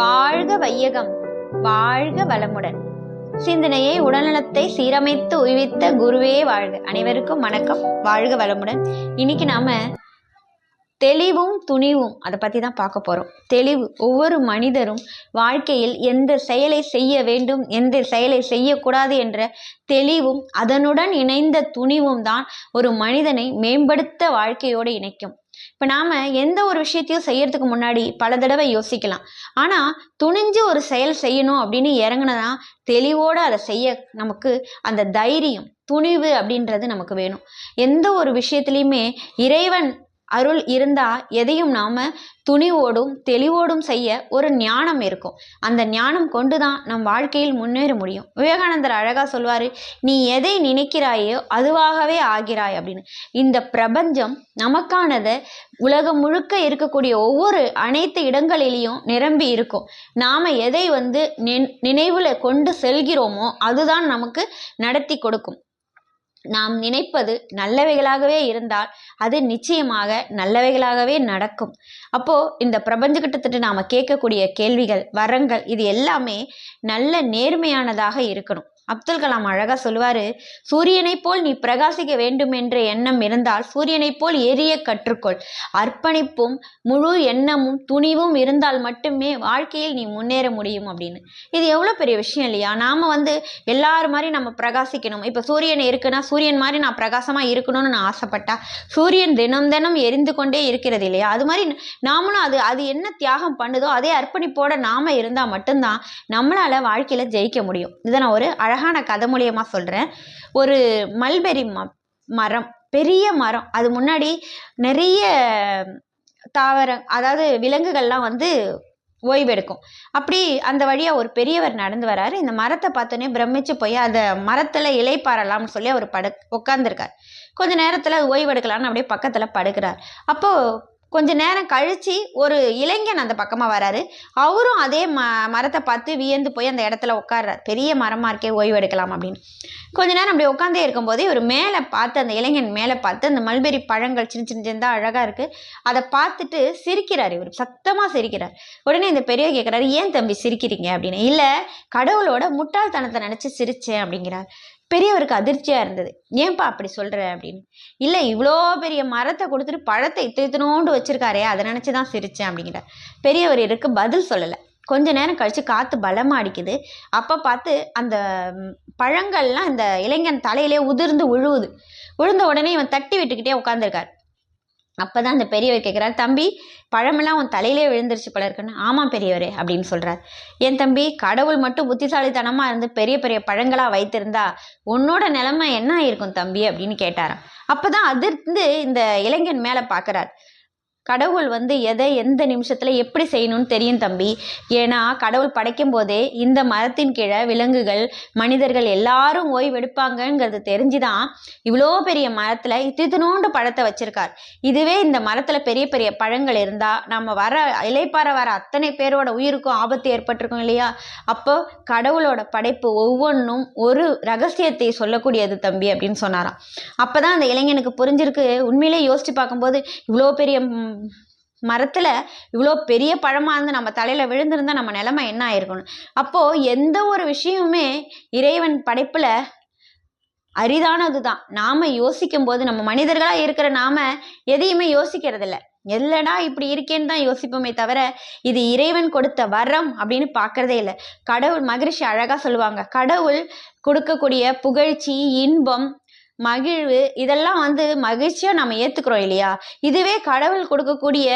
வாழ்க வையகம் வாழ்க வளமுடன். சிந்தனையை உடல்நலத்தை சீரமைத்து உய்வித்த குருவே வாழ்க. அனைவருக்கும் வணக்கம். வாழ்க வளமுடன். இன்னைக்கு நாம தெளிவும் துணிவும் அதை பற்றி தான் பார்க்க போகிறோம் தெளிவு ஒவ்வொரு மனிதரும் வாழ்க்கையில் எந்த செயலை செய்ய வேண்டும் எந்த செயலை செய்யக்கூடாது என்ற தெளிவும் அதனுடன் இணைந்த துணிவும் தான் ஒரு மனிதனை மேம்படுத்த வாழ்க்கையோடு இணைக்கும். இப்போ நாம் எந்த ஒரு விஷயத்தையும் செய்யறதுக்கு முன்னாடி பல தடவை யோசிக்கலாம். ஆனால் துணிஞ்சு ஒரு செயல் செய்யணும் அப்படின்னு இறங்குனதா தெளிவோடு அதை செய்ய நமக்கு அந்த தைரியம் துணிவு அப்படின்றது நமக்கு வேணும். எந்த ஒரு விஷயத்துலையுமே இறைவன் அருள் இருந்தா எதையும் நாம துணிவோடும் தெளிவோடும் செய்ய ஒரு ஞானம் இருக்கும். அந்த ஞானம் கொண்டு தான் நம் வாழ்க்கையில் முன்னேற முடியும். விவேகானந்தர் அழகா சொல்வாரு நீ எதை நினைக்கிறாயோ அதுவாகவே ஆகிறாய் அப்படின்னு. இந்த பிரபஞ்சம் நமக்கானதை உலகம் முழுக்க இருக்கக்கூடிய ஒவ்வொரு அனைத்து இடங்களிலையும் நிரம்பி இருக்கும். நாம எதை வந்து நின்- நினைவுல கொண்டு செல்கிறோமோ அதுதான் நமக்கு நடத்தி கொடுக்கும். நாம் நினைப்பது நல்லவைகளாகவே இருந்தால் அது நிச்சயமாக நல்லவைகளாகவே நடக்கும். அப்போ இந்த பிரபஞ்ச கிட்டத்தட்ட நாம கேட்கக்கூடிய கேள்விகள் வரங்கள் இது எல்லாமே நல்ல நேர்மையானதாக இருக்கணும். அப்துல் கலாம் அழகா சொல்லுவாரு சூரியனைப் போல் நீ பிரகாசிக்க வேண்டும் என்ற எண்ணம் இருந்தால் சூரியனைப் போல் எரிய கற்றுக்கொள். அர்ப்பணிப்பும் முழு எண்ணமும் துணிவும் இருந்தால் மட்டுமே வாழ்க்கையில் நீ முன்னேற முடியும் அப்படின்னு. இது எவ்வளோ பெரிய விஷயம் இல்லையா? நாம வந்து எல்லாரு மாதிரி நம்ம பிரகாசிக்கணும். இப்போ சூரியன் இருக்குன்னா சூரியன் மாதிரி நான் பிரகாசமா இருக்கணும்னு நான் ஆசைப்பட்டா சூரியன் தினம் தினம் எரிந்து கொண்டே இருக்கிறது இல்லையா? அது மாதிரி நாமளும் அது அது என்ன தியாகம் பண்ணுதோ அதே அர்ப்பணிப்போட நாம இருந்தால் மட்டும்தான் நம்மளால வாழ்க்கையில ஜெயிக்க முடியும். இதை நான் ஒரு நான் கதை மூலியமாக சொல்கிறேன் ஒரு மல்பெரி ம மரம் பெரிய மரம். அது முன்னாடி நிறைய தாவரம் அதாவது விலங்குகள்லாம் வந்து ஓய்வெடுக்கும் அப்படி அந்த வழியாக ஒரு பெரியவர் நடந்து வராரு. இந்த மரத்தை பார்த்தோன்னே பிரமிச்சு போய் அந்த இலை இலைப்பாறலாம்னு சொல்லி அவர் படு உட்காந்துருக்கார் கொஞ்ச நேரத்தில் ஓய்வெடுக்கலாம்னு அப்படியே பக்கத்தில் படுக்கிறார். அப்போது கொஞ்ச நேரம் கழித்து ஒரு இளைஞன் அந்த பக்கமாக வராரு. அவரும் அதே ம மரத்தை பார்த்து வியந்து போய் அந்த இடத்துல உட்கார்றார். பெரிய மரமா இருக்கே ஓய்வு எடுக்கலாம் அப்படின்னு. கொஞ்ச நேரம் அப்படி உட்காந்தே இருக்கும்போது இவர் மேலே பார்த்து அந்த இளைஞன் மேலே பார்த்து அந்த மல்பெரி பழங்கள் சின்ன சின்ன சின்னதாக அழகாக இருக்குது அதை பார்த்துட்டு சிரிக்கிறார் இவர். சத்தமாக சிரிக்கிறார். உடனே இந்த பெரிய கேட்குறாரு ஏன் தம்பி சிரிக்கிறீங்க? அப்படின்னு. இல்லை கடவுளோட முட்டாள்தனத்தை நினச்சி சிரிச்சேன் அப்படிங்கிறார். பெரியவருக்கு அதிர்ச்சியாக இருந்தது. ஏன்பா அப்படி சொல்கிற அப்படின்னு. இல்லை இவ்வளோ பெரிய மரத்தை கொடுத்துட்டு பழத்தை இத்து இத்தனோண்டு வச்சுருக்காரே அதை நினச்சி தான் சிரித்தேன் அப்படிங்கிறார் பெரியவர் இருக்கு பதில் சொல்லலை. கொஞ்ச நேரம் கழித்து காற்று பலமாக அடிக்குது. அப்போ பார்த்து அந்த பழங்கள்லாம் இந்த இளைஞன் தலையிலே உதிர்ந்து விழுவுது விழுந்த உடனே இவன் தட்டி விட்டுக்கிட்டே உட்காந்துருக்கார் அப்பதான் அந்த பெரியவர் கேட்குறாரு தம்பி பழமெல்லாம் உன் தலையிலே விழுந்துருச்சு போல இருக்குன்னு. ஆமாம் பெரியவரே அப்படின்னு சொல்கிறார் என் தம்பி கடவுள் மட்டும் புத்திசாலித்தனமாக இருந்து பெரிய பெரிய பழங்களாக வைத்திருந்தா உன்னோட நிலைமை என்ன ஆயிருக்கும் தம்பி? அப்படின்னு கேட்டாராம். அப்பதான் அதிர்ந்து இந்த இளைஞன் மேலே பார்க்குறார் கடவுள் வந்து எதை எந்த நிமிஷத்தில் எப்படி செய்யணும்னு தெரியும் தம்பி? ஏன்னா கடவுள் படைக்கும் போதே இந்த மரத்தின் கீழே விலங்குகள் மனிதர்கள் எல்லாரும் ஓய்வெடுப்பாங்கங்கிறது தெரிஞ்சுதான் இவ்வளோ பெரிய மரத்தில் இத்தினோண்டு பழத்தை வச்சிருக்கார். இதுவே இந்த மரத்தில் பெரிய பெரிய பழங்கள் இருந்தால் நம்ம வர இலைப்பாறை வர அத்தனை பேரோட உயிருக்கும் ஆபத்து ஏற்பட்டிருக்கும் இல்லையா? அப்போ கடவுளோட படைப்பு ஒவ்வொன்றும் ஒரு ரகசியத்தை சொல்லக்கூடியது தம்பி அப்படின்னு சொன்னாராம். அப்பதான் அந்த இளைஞனுக்கு புரிஞ்சிருக்கு. உண்மையிலே யோசிச்சு பார்க்கும்போது இவ்வளோ பெரிய மரத்தில் இவ்வளோ பெரிய பழமாக இருந்து நம்ம தலையில் விழுந்திருந்தால் நம்ம நிலமை என்ன ஆயிருக்கணும் அப்போது எந்த ஒரு விஷயமுமே இறைவன் படைப்பில் அரிதானது தான் நாம் யோசிக்கும் போது நம்ம மனிதர்களாக இருக்கிற நாம் எதையுமே யோசிக்கிறது இல்ல எல்லடா இப்படி இருக்கேன்னு தான் யோசிப்போமே தவிர இது இறைவன் கொடுத்த வரம் அப்படின்னு பார்க்கறதே இல்லை. கடவுள் மகிழ்ச்சி அழகாக சொல்லுவாங்க கடவுள் கொடுக்கக்கூடிய புகழ்ச்சி இன்பம் மகிழ்வு இதெல்லாம் வந்து மகிழ்ச்சியாக நம்ம ஏற்றுக்கிறோம் இல்லையா? இதுவே கடவுள் கொடுக்கக்கூடிய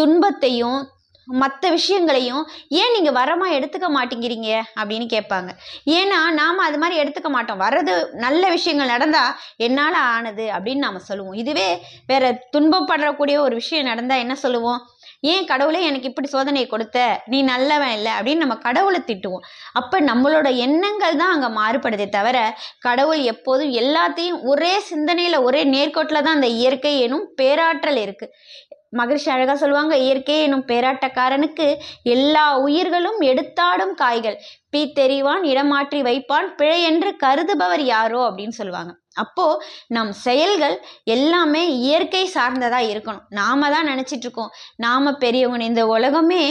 துன்பத்தையும் மற்ற விஷயங்களையும் ஏன் நீங்கள் வரமா எடுத்துக்க மாட்டேங்கிறீங்க? அப்படின்னு கேட்பாங்க. ஏன்னா நாம் அது மாதிரி எடுத்துக்க மாட்டோம். வர்றது நல்ல விஷயங்கள் நடந்தால் என்னால் ஆனது அப்படின்னு நாம் சொல்லுவோம். இதுவே வேறு துன்பப்படக்கூடிய ஒரு விஷயம் நடந்தால் என்ன சொல்லுவோம்? ஏன் கடவுளே எனக்கு இப்படி சோதனையை கொடுத்த? நீ நல்லவன் இல்லை அப்படின்னு நம்ம கடவுளை திட்டுவோம். அப்போ நம்மளோட எண்ணங்கள் தான் அங்கே மாறுபடுதே தவிர கடவுள் எப்போதும் எல்லாத்தையும் ஒரே சிந்தனையில் ஒரே நேர்கோட்டில் தான் அந்த இயற்கை எனும் பேராற்றல் இருக்குது மகிழ்ச்சி அழகாக சொல்லுவாங்க இயற்கை எனும் பேராட்டக்காரனுக்கு எல்லா உயிர்களும் எடுத்தாடும் காய்கள். பீ தெரிவான் இடமாற்றி வைப்பான் பிழை என்று கருதுபவர் யாரோ? அப்படின்னு சொல்லுவாங்க. அப்போ நம் செயல்கள் எல்லாமே இயற்கை சார்ந்ததா இருக்கணும். நாம தான் நினைச்சிட்டு இருக்கோம் நாம பெரியவங்க இந்த உலகமே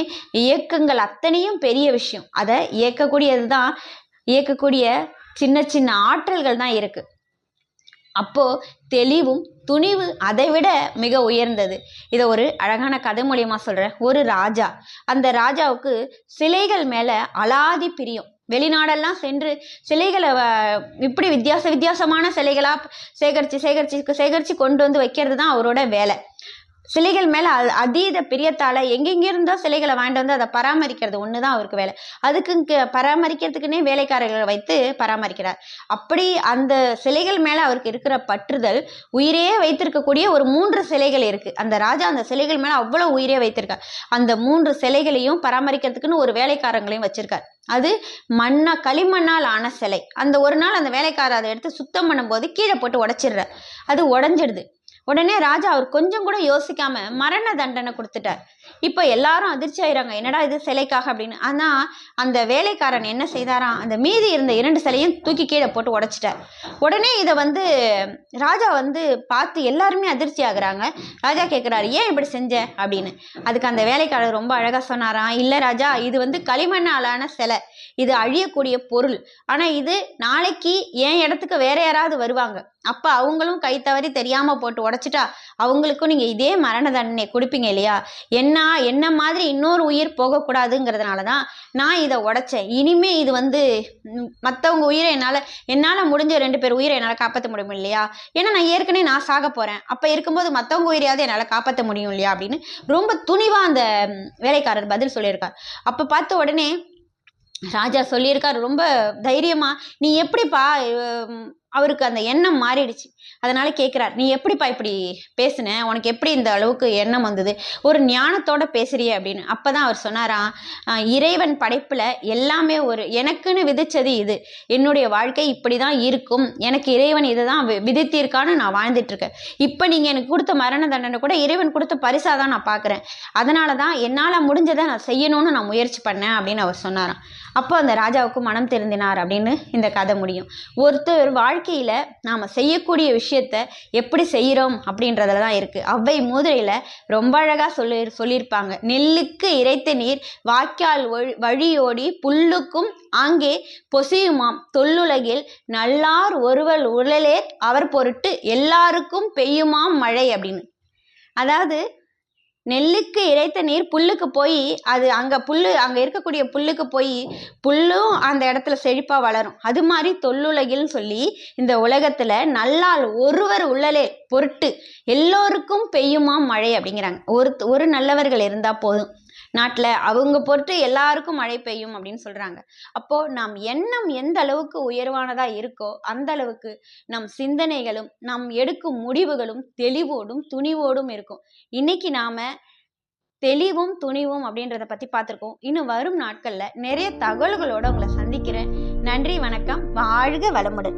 இயக்கங்கள் அத்தனையும் பெரிய விஷயம். அதை இயக்கக்கூடியது தான் இயக்கக்கூடிய சின்ன சின்ன ஆற்றல்கள் தான் இருக்கு. அப்போ தெளிவும் துணிவு அதை விட மிக உயர்ந்தது. இதை ஒரு அழகான கதை மூலியமா சொல்றேன். ஒரு ராஜா. அந்த ராஜாவுக்கு சிலைகள் மேல அலாதி பிரியம். வெளிநாடெல்லாம் சென்று சிலைகளை இப்படி வித்தியாச வித்தியாசமான சிலைகளாக சேகரித்து சேகரித்து சேகரித்து கொண்டு வந்து வைக்கிறது தான் அவரோட வேலை. சிலைகள் மேலே அதீத பிரியத்தால் எங்கெங்கிருந்தோ சிலைகளை வாங்கிட்டு வந்து அதை பராமரிக்கிறது ஒன்று தான் அவருக்கு வேலை. அதுக்கு பராமரிக்கிறதுக்குன்னே வேலைக்காரர்களை வைத்து பராமரிக்கிறார். அப்படி அந்த சிலைகள் மேலே அவருக்கு இருக்கிற பற்றுதல் உயிரையே வைத்திருக்கக்கூடிய ஒரு மூன்று சிலைகள் இருக்குது அந்த ராஜா அந்த சிலைகள் மேலே அவ்வளோ உயிரே வைத்திருக்கார். அந்த மூன்று சிலைகளையும் பராமரிக்கிறதுக்குன்னு ஒரு வேலைக்காரங்களையும் வச்சுருக்கார். அது மண்ணா களிமண்ணால் ஆன சிலை. அந்த ஒரு நாள் அந்த வேலைக்காரர் அதை எடுத்து சுத்தம் பண்ணும்போது கீழே போட்டு உடைச்சிடுறார். அது உடஞ்சிடுது. உடனே ராஜா அவர் கொஞ்சம் கூட யோசிக்காம மரண தண்டனை கொடுத்துட்டார். இப்போ எல்லாரும் அதிர்ச்சி ஆயிறாங்க. என்னடா இது சிலைக்காக அப்படின்னு. ஆனால் அந்த வேலைக்காரன் என்ன செய்தாராம்? அந்த மீதி இருந்த இரண்டு சிலையும் தூக்கி கீழே போட்டு உடச்சிட்டார். உடனே இதை வந்து ராஜா வந்து பார்த்து எல்லாருமே அதிர்ச்சி ஆகுறாங்க. ராஜா கேட்குறாரு ஏன் இப்படி செஞ்ச? அப்படின்னு. அதுக்கு அந்த வேலைக்காரர் ரொம்ப அழகாக சொன்னாராம் இல்லை ராஜா இது வந்து களிமண்ணாலான சிலை. இது அழியக்கூடிய பொருள். ஆனால் இது நாளைக்கு என் இடத்துக்கு வேற யாராவது வருவாங்க. அப்போ அவங்களும் கை தவறி தெரியாமல் போட்டு உடைச்சிட்டா அவங்களுக்கும் நீங்கள் இதே மரண தண்டனை கொடுப்பீங்க இல்லையா? என்ன என்ன மாதிரி இன்னொரு உயிர் போகக்கூடாதுங்கிறதுனால தான் நான் இதை உடைச்சேன். இனிமே இது வந்து மற்றவங்க மத்தவங்க உயிரை என்னால என்னால முடிஞ்ச ரெண்டு பேர் உயிரை என்னால காப்பாற்ற முடியும் இல்லையா? ஏன்னா நான் ஏற்கனவே நான் சாக போறேன். அப்போ இருக்கும்போது மத்தவங்க உயிரையாவது என்னால காப்பாற்ற முடியும் இல்லையா அப்படின்னு ரொம்ப துணிவாக அந்த வேலைக்காரர் பதில் சொல்லியிருக்கார். அப்போ பார்த்த உடனே ராஜா சொல்லியிருக்காரு ரொம்ப தைரியமா நீ எப்படிப்பா அவருக்கு அந்த எண்ணம் மாறிடுச்சு. அதனால கேட்குறார் நீ எப்படிப்பா இப்படி பேசுன? உனக்கு எப்படி இந்த அளவுக்கு எண்ணம் வந்தது? ஒரு ஞானத்தோட பேசுறிய அப்படின்னு. அப்போ தான் அவர் சொன்னாராம் இறைவன் படைப்பில் எல்லாமே ஒரு எனக்குன்னு விதிச்சது இது. என்னுடைய வாழ்க்கை இப்படி தான் இருக்கும். எனக்கு இறைவன் இதை தான் விதித்திருக்கான்னு நான் வாழ்ந்துட்டுருக்கேன். இப்போ நீங்கள் எனக்கு கொடுத்த மரண தண்டனை கூட இறைவன் கொடுத்த பரிசாக தான் நான் பார்க்குறேன் அதனால தான் என்னால் முடிஞ்சதை நான் செய்யணும்னு நான் முயற்சி பண்ணேன் அப்படின்னு அவர் சொன்னாராம். அப்போ அந்த ராஜாவுக்கு மனம் திருந்தினார் அப்படின்னு இந்த கதை முடியும். ஒருத்தர் வாழ்க்கை வாழ்க்கையில் நாம் செய்யக்கூடிய விஷயத்த எப்படி செய்கிறோம் அப்படின்றதுல தான் இருக்குது அவ்வை மூதுரையில் ரொம்ப அழகாக சொல்லி சொல்லியிருப்பாங்க. நெல்லுக்கு இறைத்த நீர் வாய்க்கால் வழி- வழியோடி புல்லுக்கும் ஆங்கே பொசியுமாம். தொல்லுலகில் நல்லார் ஒருவர் உழலேர் அவர் பொருட்டு எல்லாருக்கும் பெய்யுமாம் மழை அப்படின்னு. அதாவது நெல்லுக்கு இறைத்த நீர் புல்லுக்கு போய் அது அங்கே புல்லு அங்கே இருக்கக்கூடிய புல்லுக்கு போய் புல்லும் அந்த இடத்துல செழிப்பாக வளரும். அது மாதிரி தொல்லுலகில்னு சொல்லி இந்த உலகத்தில் நல்லால் ஒருவர் உள்ளலே பொருட்டு எல்லோருக்கும் பெய்யுமா மழை அப்படிங்கிறாங்க. ஒரு ஒரு நல்லவர்கள் இருந்தால் போதும். நாட்டில் அவங்க பொறுத்து எல்லாருக்கும் மழை பெய்யும் அப்படின்னு சொல்கிறாங்க அப்போது நாம் எண்ணம் எந்த அளவுக்கு உயர்வானதாக இருக்கோ அந்த அளவுக்கு நம் சிந்தனைகளும் நாம் எடுக்கும் முடிவுகளும் தெளிவோடும் துணிவோடும் இருக்கும். இன்னைக்கு நாம் தெளிவும் துணிவும் அப்படின்றத பற்றி பார்த்துருக்கோம். இன்னும் வரும் நாட்களில் நிறைய தகவல்களோடு உங்களை சந்திக்கிறேன். நன்றி வணக்கம். வாழ்க வளமுடன்.